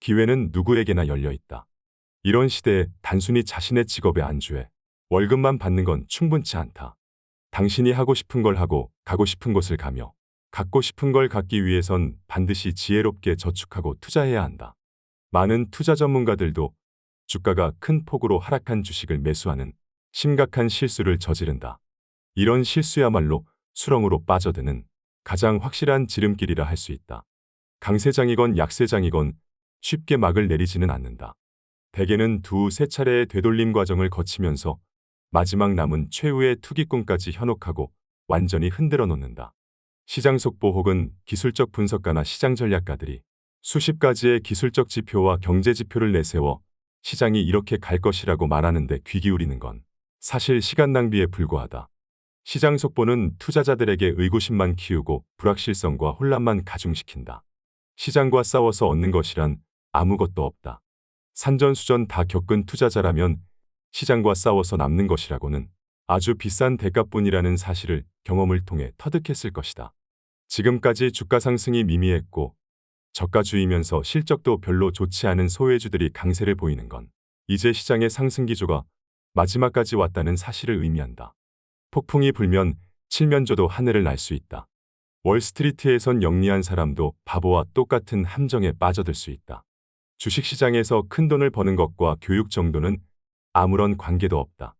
기회는 누구에게나 열려 있다. 이런 시대에 단순히 자신의 직업에 안주해 월급만 받는 건 충분치 않다. 당신이 하고 싶은 걸 하고 가고 싶은 곳을 가며 갖고 싶은 걸 갖기 위해선 반드시 지혜롭게 저축하고 투자해야 한다. 많은 투자 전문가들도 주가가 큰 폭으로 하락한 주식을 매수하는 심각한 실수를 저지른다. 이런 실수야말로 수렁으로 빠져드는 가장 확실한 지름길이라 할 수 있다. 강세장이건 약세장이건 쉽게 막을 내리지는 않는다. 대개는 두 세 차례의 되돌림 과정을 거치면서 마지막 남은 최후의 투기꾼까지 현혹하고 완전히 흔들어 놓는다. 시장 속보 혹은 기술적 분석가나 시장 전략가들이 수십 가지의 기술적 지표와 경제 지표를 내세워 시장이 이렇게 갈 것이라고 말하는데 귀 기울이는 건 사실 시간 낭비에 불과하다. 시장 속보는 투자자들에게 의구심만 키우고 불확실성과 혼란만 가중시킨다. 시장과 싸워서 얻는 것이란 아무것도 없다. 산전수전 다 겪은 투자자라면 시장과 싸워서 남는 것이라고는 아주 비싼 대가뿐이라는 사실을 경험을 통해 터득했을 것이다. 지금까지 주가 상승이 미미했고 저가주이면서 실적도 별로 좋지 않은 소외주들이 강세를 보이는 건 이제 시장의 상승 기조가 마지막까지 왔다는 사실을 의미한다. 폭풍이 불면 칠면조도 하늘을 날 수 있다. 월스트리트에선 영리한 사람도 바보와 똑같은 함정에 빠져들 수 있다. 주식시장에서 큰 돈을 버는 것과 교육 정도는 아무런 관계도 없다.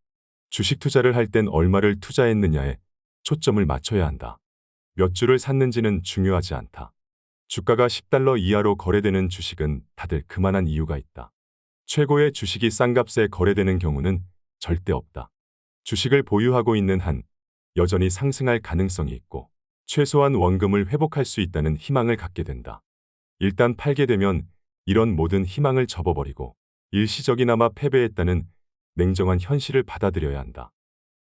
주식 투자를 할 땐 얼마를 투자했느냐에 초점을 맞춰야 한다. 몇 주를 샀는지는 중요하지 않다. 주가가 10달러 이하로 거래되는 주식은 다들 그만한 이유가 있다. 최고의 주식이 싼 값에 거래되는 경우는 절대 없다. 주식을 보유하고 있는 한 여전히 상승할 가능성이 있고 최소한 원금을 회복할 수 있다는 희망을 갖게 된다. 일단 팔게 되면 이런 모든 희망을 접어버리고 일시적이나마 패배했다는 냉정한 현실을 받아들여야 한다.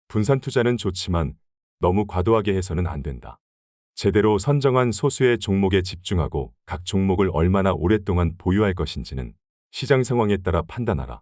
분산 투자는 좋지만 너무 과도하게 해서는 안 된다. 제대로 선정한 소수의 종목에 집중하고 각 종목을 얼마나 오랫동안 보유할 것인지는 시장 상황에 따라 판단하라.